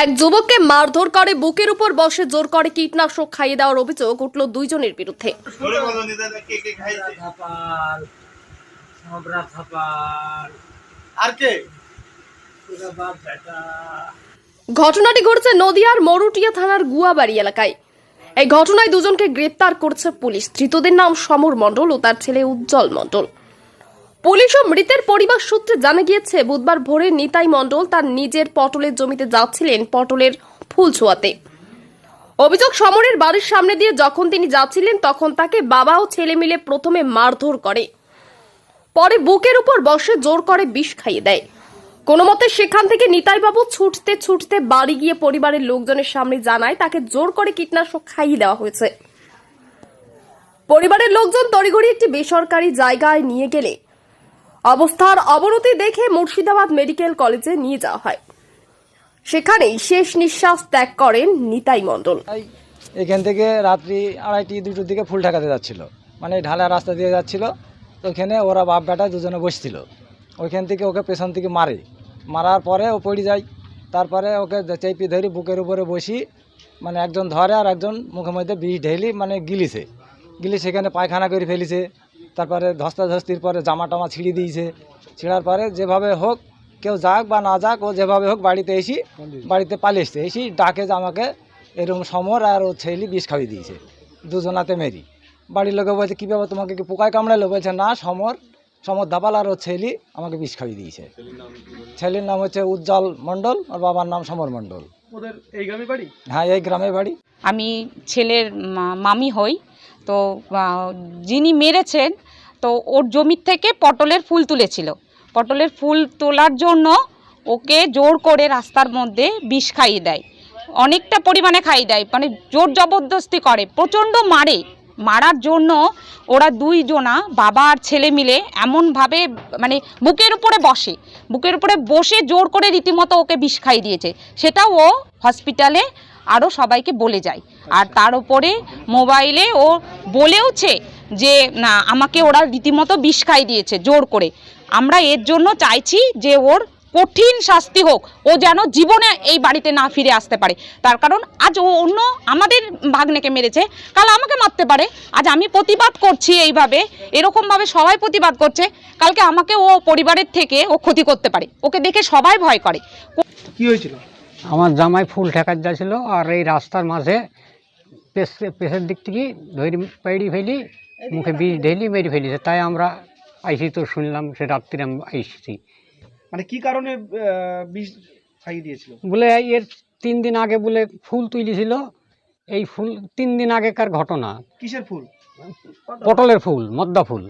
এক যুবককে মারধর করে বুকের উপর বসে জোর করে কীটনাশক খাইয়ে দেওয়ার অভিযোগ উঠল দুইজনের বিরুদ্ধে। আর কে? ঘটনাটি ঘটছে নদিয়ার মরুটিয়া থানার গুয়াবাড়ি এলাকায়। এই ঘটনায় দুজনকে গ্রেপ্তার করছে পুলিশ। ধৃতদের নাম সমর মণ্ডল ও তার ছেলে উজ্জ্বল মণ্ডল। পুলিশ ও মৃতের পরিবার সূত্রে জানা গিয়েছে, বুধবার ভোরে নিতাই মণ্ডল তার নিজের পটলের জমিতে যাচ্ছিলেন পটলের ফুল ছোঁয়াতে। অভিযোগ, সমরের বাড়ির সামনে দিয়ে যখন তিনি যাচ্ছিলেন, তখন তাকে বাবা ও ছেলে মিলে প্রথমে মারধর করে। পরে বুকের উপর বসে জোর করে বিষ খাইয়ে দেয়। কোনো মতে সেখান থেকে নিতাইবাবু ছুটতে ছুটতে বাড়ি গিয়ে পরিবারের লোকজনের সামনে জানায়, তাকে জোর করে কীটনাশক খাইয়ে দেওয়া হয়েছে। পরিবারের লোকজন তড়িঘড়ি একটি বেসরকারি জায়গায় নিয়ে গেলে। অবস্থার অবনতি দেখে মুর্শিদাবাদ মেডিকেল কলেজে নিয়ে যাওয়া হয়। সেখানেই শেষ নিঃশ্বাস ত্যাগ করেন নিতাই মণ্ডল। এখান থেকে রাত্রি আড়াইটি দুটোর দিকে ফুল ঠেকাতে যাচ্ছিল। মানে ঢালা রাস্তা দিয়ে যাচ্ছিল। তো ওখানে ওরা বাপ বেটা দুজনে বসছিল। ওইখান থেকে ওকে পেছন থেকে মারে। মারার পরে ও পড়ে যায়। তারপরে ওকে চেপি ধরি বুকের উপরে বসি। মানে একজন ধরে আর একজন মুখের মধ্যে বিষ ঢেলি মানে গিলিছে। গিলি সেখানে পায়খানা করে ফেলিছে। তারপরে ধস্তাধস্তির পরে জামা টামা ছিঁড়ে দিয়েছে। ছিঁড়ার পরে যেভাবে হোক কেউ যাক বা না যাক ও যেভাবে হোক বাড়িতে এসি বাড়িতে পালিয়ে এসছে। এসি ডাকে যে আমাকে এরকম সমর আর ও ছেলে বিষ খাইয়ে দিয়েছে। দুজনাতে মেরি। বাড়ির লোকে বলছে কী ব্যাপার তোমাকে কি পোকায় কামড়ালো? বলছে না সমর সমর ধাপাল আর ও ছেলে আমাকে বিষ খাইয়ে দিয়েছে। ছেলের নাম হচ্ছে উজ্জ্বল মণ্ডল আর বাবার নাম সমর মণ্ডল। ওদের এই গ্রামে বাড়ি? হ্যাঁ এই গ্রামে বাড়ি। আমি ছেলের মামি হই। তো যিনি মেরেছেন, তো ওর জমির থেকে পটলের ফুল তুলেছিল। পটলের ফুল তোলার জন্য ওকে জোর করে রাস্তার মধ্যে বিষ খাইয়ে দেয়। অনেকটা পরিমাণে খাইয়ে দেয় মানে জোর জবরদস্তি করে, প্রচণ্ড মারে। মারার জন্য ওরা দুইজনা বাবা আর ছেলে মিলে এমনভাবে মানে বুকের উপরে বসে। বুকের উপরে বসে জোর করে রীতিমতো ওকে বিষ খাইয়ে দিয়েছে। সেটাও ও হসপিটালে আরও সবাইকে বলে যায়। আর তার উপরে মোবাইলে ও বলেওছে যে না আমাকে ওরা রীতিমতো বিষ খাই দিয়েছে জোর করে। আমরা এর জন্য চাইছি যে ওর কঠিন শাস্তি হোক ও যেন জীবনে এই বাড়িতে না ফিরে আসতে পারে। তার কারণ আজ ও অন্য আমাদের ভাগ্নেকে মেরেছে কাল আমাকে মারতে পারে। আজ আমি প্রতিবাদ করছি এইভাবে এরকমভাবে সবাই প্রতিবাদ করছে কালকে আমাকে ও পরিবারের থেকে ও ক্ষতি করতে পারে। ওকে দেখে সবাই ভয় করে। কি হয়েছিল? আমার জামাই ফুল ঠেকার যাচ্ছিল আর এই রাস্তার মাঝে পেছের দিক থেকে ধরি পেড়ি ফেলি মুখে বিষ ঢেলি মেরে ফেলিছে। তাই আমরা আইসি তো শুনলাম সে রাত্রি আমি আইসছি মানে কি কারণে বিষ খাইয়ে দিয়েছিল? বলে এর তিন দিন আগে বলে ফুল তুলেছিল। এই ফুল তিন দিন আগেকার ঘটনা। কিসের ফুল? পটলের ফুল মদ্দা ফুল।